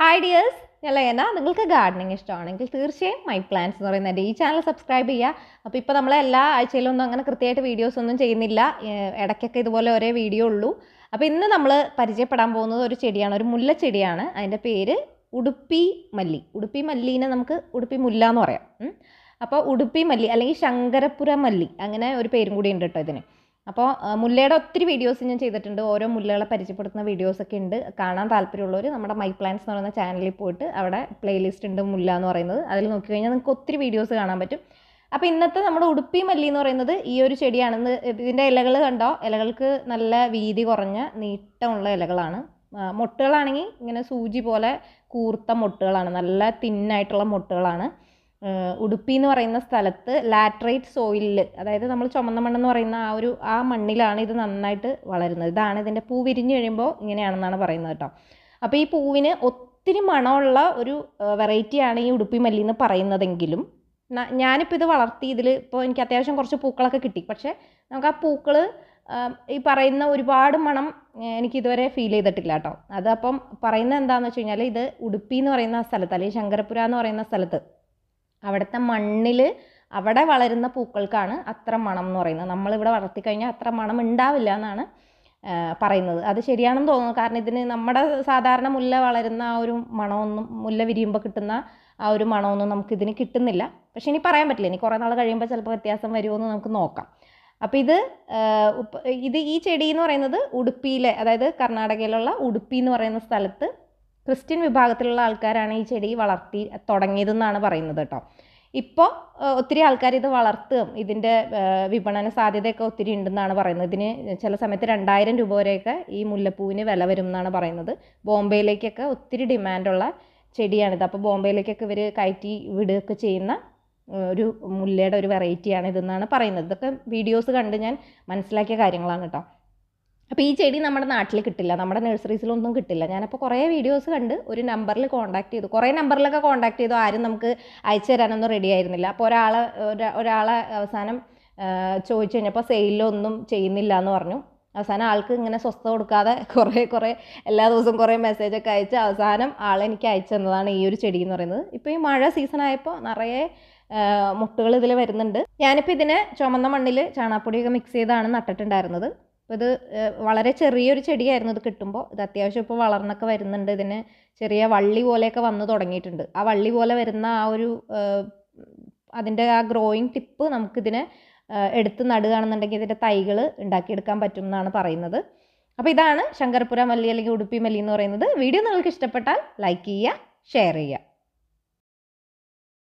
Hi dears ലയന. നിങ്ങൾക്ക് gardening ഇഷ്ടമാണെങ്കിൽ തീർച്ചയായും മൈ പ്ലാന്റ്സ് എന്ന് പറയുന്നത് ഈ ചാനൽ സബ്സ്ക്രൈബ് ചെയ്യുക. അപ്പോൾ ഇപ്പോൾ നമ്മൾ എല്ലാ ആഴ്ചയിലും ഒന്നും അങ്ങനെ കൃത്യമായിട്ട് വീഡിയോസ് ഒന്നും ചെയ്യുന്നില്ല. ഇടയ്ക്കൊക്കെ ഇതുപോലെ ഒരേ വീഡിയോ ഉള്ളൂ. അപ്പോൾ ഇന്ന് നമ്മൾ പരിചയപ്പെടാൻ പോകുന്നത് ഒരു ചെടിയാണ്. ഒരു മുല്ലച്ചെടിയാണ് അതിന്റെ പേര് ഉടുപ്പി മല്ലി. ഉടുപ്പി മല്ലീനെ നമുക്ക് ഉടുപ്പി മുല്ല എന്ന് പറയാം. അപ്പോൾ ഉടുപ്പി മല്ലി അല്ലെങ്കിൽ ശങ്കരപ്പുര മല്ലി. അങ്ങനെ ഒരു പേരും കൂടി ഉണ്ട് കേട്ടോ ഇതിന്. അപ്പോൾ മുല്ലയുടെ ഒത്തിരി വീഡിയോസ് ഞാൻ ചെയ്തിട്ടുണ്ട്. ഓരോ മുല്ലകളെ പരിചയപ്പെടുത്തുന്ന വീഡിയോസ് ഒക്കെ ഉണ്ട്. കാണാൻ താല്പര്യമുള്ളവർ നമ്മുടെ മൈ പ്ലാൻസ് എന്ന് പറയുന്ന ചാനലിൽ പോയിട്ട് അവിടെ പ്ലേലിസ്റ്റ് ഉണ്ട് മുല്ല എന്ന് പറയുന്നത്. അതിൽ നോക്കിക്കഴിഞ്ഞാൽ നിങ്ങൾക്ക് ഒത്തിരി വീഡിയോസ് കാണാൻ പറ്റും. അപ്പോൾ ഇന്നത്തെ നമ്മുടെ ഉടുപ്പി മല്ലി എന്ന് പറയുന്നത് ഈ ഒരു ചെടിയാണെന്ന് ഇതിന്റെ ഇലകൾ കണ്ടോ? ഇലകൾക്ക് നല്ല വീതി കുറഞ്ഞ നീട്ടമുള്ള ഇലകളാണ്. മുട്ടുകളാണെങ്കിൽ ഇങ്ങനെ സൂചി പോലെ കൂർത്ത മൊട്ടുകളാണ്. നല്ല തിന്നായിട്ടുള്ള മൊട്ടുകളാണ്. ഉടുപ്പി എന്ന് പറയുന്ന സ്ഥലത്ത് ലാറ്ററൈറ്റ് സോയിലിൽ അതായത് നമ്മൾ ചുമന്ന മണ്ണെന്ന് പറയുന്ന ആ ഒരു ആ മണ്ണിലാണ് ഇത് നന്നായിട്ട് വളരുന്നത്. ഇതാണ് ഇതിന്റെ പൂ വിരിഞ്ഞു കഴിയുമ്പോൾ ഇങ്ങനെയാണെന്നാണ് പറയുന്നത് കേട്ടോ. അപ്പോൾ ഈ പൂവിന് ഒത്തിരി മണമുള്ള ഒരു വെറൈറ്റിയാണ് ഈ ഉടുപ്പി മല്ലി എന്ന് പറയുന്നതെങ്കിലും ഞാനിപ്പോൾ ഇത് വളർത്തി ഇതിൽ ഇപ്പോൾ എനിക്ക് അത്യാവശ്യം കുറച്ച് പൂക്കളൊക്കെ കിട്ടി. പക്ഷേ നമുക്ക് ആ പൂക്കൾ ഈ പറയുന്ന ഒരുപാട് മണം എനിക്ക് ഇതുവരെ ഫീൽ ചെയ്തിട്ടില്ല കേട്ടോ. അതപ്പം പറയുന്നത് എന്താണെന്ന് വെച്ച് കഴിഞ്ഞാൽ ഇത് ഉടുപ്പി എന്ന് പറയുന്ന സ്ഥലത്ത് അല്ലെങ്കിൽ ശങ്കരപുര എന്ന് പറയുന്ന സ്ഥലത്ത് അവിടുത്തെ മണ്ണിൽ അവിടെ വളരുന്ന പൂക്കൾക്കാണ് അത്ര മണം എന്ന് പറയുന്നത്. നമ്മളിവിടെ വളർത്തിക്കഴിഞ്ഞാൽ അത്ര മണം ഉണ്ടാവില്ല എന്നാണ് പറയുന്നത്. അത് ശരിയാണെന്ന് തോന്നുന്നു. കാരണം ഇതിന് നമ്മുടെ സാധാരണ മുല്ല വളരുന്ന ആ ഒരു മണമൊന്നും മുല്ല വിരിയുമ്പോൾ കിട്ടുന്ന ആ ഒരു മണമൊന്നും നമുക്കിതിന് കിട്ടുന്നില്ല. പക്ഷെ ഇനി പറയാൻ പറ്റില്ല. ഇനി കുറേ നാൾ കഴിയുമ്പോൾ ചിലപ്പോൾ വ്യത്യാസം വരുമോ എന്ന് നമുക്ക് നോക്കാം. അപ്പോൾ ഇത് ഇത് ഈ ചെടി എന്ന് പറയുന്നത് ഉടുപ്പിയിലെ അതായത് കർണാടകയിലുള്ള ഉടുപ്പി എന്ന് പറയുന്ന സ്ഥലത്ത് ക്രിസ്ത്യൻ വിഭാഗത്തിലുള്ള ആൾക്കാരാണ് ഈ ചെടി വളർത്തി തുടങ്ങിയതെന്നാണ് പറയുന്നത് കേട്ടോ. ഇപ്പോൾ ഒത്തിരി ആൾക്കാർ ഇത് വളർത്തുകയും ഇതിന്റെ വിപണന സാധ്യതയൊക്കെ ഒത്തിരി ഉണ്ടെന്നാണ് പറയുന്നത്. ഇതിന് ചില സമയത്ത് രണ്ടായിരം രൂപ വരെയൊക്കെ ഈ മുല്ലപ്പൂവിന് വില വരും എന്നാണ് പറയുന്നത്. ബോംബെയിലേക്കൊക്കെ ഒത്തിരി ഡിമാൻഡുള്ള ചെടിയാണിത്. അപ്പോൾ ബോംബെയിലേക്കൊക്കെ ഇവർ കയറ്റി വിടുകയൊക്കെ ചെയ്യുന്ന ഒരു മുല്ലയുടെ ഒരു വെറൈറ്റിയാണ് ഇതെന്നാണ് പറയുന്നത്. ഇതൊക്കെ വീഡിയോസ് കണ്ട് ഞാൻ മനസ്സിലാക്കിയ കാര്യങ്ങളാണ് കേട്ടോ. അപ്പോൾ ഈ ചെടി നമ്മുടെ നാട്ടിൽ കിട്ടില്ല. നമ്മുടെ നഴ്സറീസിലൊന്നും കിട്ടില്ല. ഞാനപ്പോൾ കുറേ വീഡിയോസ് കണ്ട് ഒരു നമ്പറിൽ കോൺടാക്ട് ചെയ്തു. കുറേ നമ്പറിലൊക്കെ കോൺടാക്ട് ചെയ്തു. ആരും നമുക്ക് അയച്ചു തരാനൊന്നും റെഡി ആയിരുന്നില്ല. അപ്പോൾ ഒരാളെ ഒരാളെ അവസാനം ചോദിച്ചു കഴിഞ്ഞപ്പോൾ സെയിലൊന്നും ചെയ്യുന്നില്ല എന്ന് പറഞ്ഞു. അവസാനം ആൾക്ക് ഇങ്ങനെ സ്വസ്ഥ കൊടുക്കാതെ കുറേ കുറേ എല്ലാ ദിവസവും കുറേ മെസ്സേജൊക്കെ അയച്ച് അവസാനം ആളെനിക്ക് അയച്ചു തന്നതാണ് ഈ ഒരു ചെടി എന്ന് പറയുന്നത്. ഇപ്പോൾ ഈ മഴ സീസൺ ആയപ്പോൾ നിറയെ മുട്ടുകൾ ഇതിൽ വരുന്നുണ്ട്. ഞാനിപ്പോൾ ഇതിനെ ചുമന്ന മണ്ണിൽ ചാണാപ്പൊടിയൊക്കെ മിക്സ് ചെയ്താണ് നട്ടിട്ടുണ്ടായിരുന്നത്. അപ്പോൾ ഇത് വളരെ ചെറിയൊരു ചെടിയായിരുന്നു ഇത് കിട്ടുമ്പോൾ ഇത് അത്യാവശ്യം ഇപ്പോൾ വളർന്നൊക്കെ വരുന്നുണ്ട്. ഇതിന് ചെറിയ വള്ളി പോലെയൊക്കെ വന്ന് തുടങ്ങിയിട്ടുണ്ട്. ആ വള്ളി പോലെ വരുന്ന ആ ഒരു അതിന്റെ ആ ഗ്രോയിങ് ടിപ്പ് നമുക്കിതിനെ എടുത്ത് നടുകയാണെന്നുണ്ടെങ്കിൽ ഇതിന്റെ തൈകൾ ഉണ്ടാക്കിയെടുക്കാൻ പറ്റും എന്നാണ് പറയുന്നത്. അപ്പോൾ ഇതാണ് ശങ്കർപുര മല്ലി അല്ലെങ്കിൽ ഉടുപ്പി മല്ലി എന്ന് പറയുന്നത്. വീഡിയോ നിങ്ങൾക്ക് ഇഷ്ടപ്പെട്ടാൽ ലൈക്ക് ചെയ്യുക ഷെയർ ചെയ്യുക.